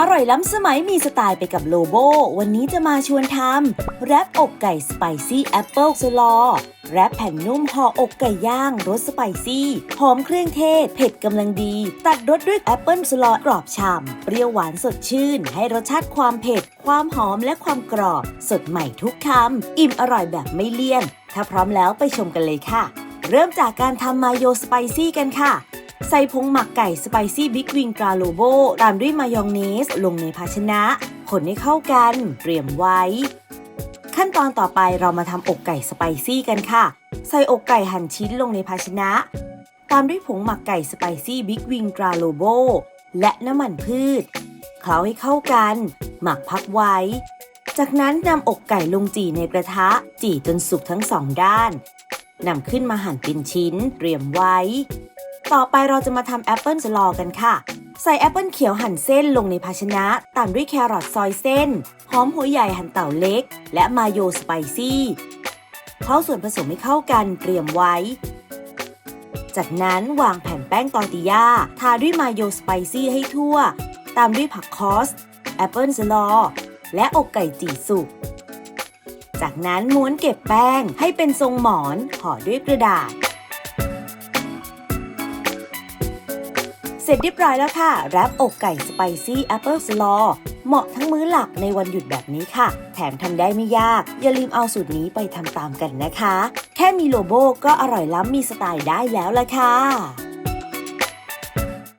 อร่อยล้ำสมัยมีสไตล์ไปกับโลโบ วันนี้จะมาชวนทำแรปอกไก่สไปซี่แอปเปิลสลอแรปแผ่นนุ่มห่ออกไก่ย่างรสสไปซี่ หอมเครื่องเทศ เผ็ดกำลังดี ตัดรสด้วยแอปเปิลสลอกรอบฉ่ำเปรี้ยวหวานสดชื่น ให้รสชาติความเผ็ด ความหอมและความกรอบ สดใหม่ทุกคำอิ่มอร่อยแบบไม่เลี่ยน ถ้าพร้อมแล้วไปชมกันเลยค่ะ เริ่มจากการทำมาโยสไปซี่กันค่ะ ใส่ผงหมักไก่สไปซี่บิ๊กวิงกาโลโบตามด้วยมายองเนสลงในภาชนะ คนให้เข้ากัน เตรียมไว้ ขั้นตอนต่อไปเรามาทำอกไก่สไปซี่กันค่ะ ใส่อกไก่หั่นชิ้นลงในภาชนะ ตามด้วยผงหมักไก่สไปซี่บิ๊กวิงกาโลโบและน้ำมันพืช เคล้าให้เข้ากัน หมักพักไว้ จากนั้นนำอกไก่ลงจี่ในกระทะ จี่จนสุกทั้งสองด้านนำขึ้นมาหั่นเป็นชิ้น เตรียมไว้ ต่อไปเราจะมาทำแอปเปิลสลอกันค่ะ ใส่แอปเปิลเขียวหั่นเส้นลงในภาชนะ ตามด้วยแครอทซอยเส้น หอมหัวใหญ่หั่นเต่าเล็ก และมาโยสไปซี่เคล้าส่วนผสมให้เข้ากันเตรียมไว้ จากนั้นวางแผ่นแป้งตอร์ติยาทาด้วยมาโยสไปซี่ให้ทั่ว ตามด้วยผักคอส แอปเปิลสลอ และอกไก่จีสุกจากนั้นม้วนเก็บแป้งให้เป็นทรงหมอนห่อด้วยกระดาษ สร็จเรียบร้อยแล้วค่ะแรปอกไก่สไปซี่แอปเปิลสลอเหมาะทั้งมื้อหลักในวันหยุดแบบนี้ค่ะ แถมทำได้ไม่ยาก อย่าลืมเอาสูตรนี้ไปทำตามกันนะคะ แค่มีโลโบก็อร่อยล้ำมีสไตล์ได้แล้วละค่ะ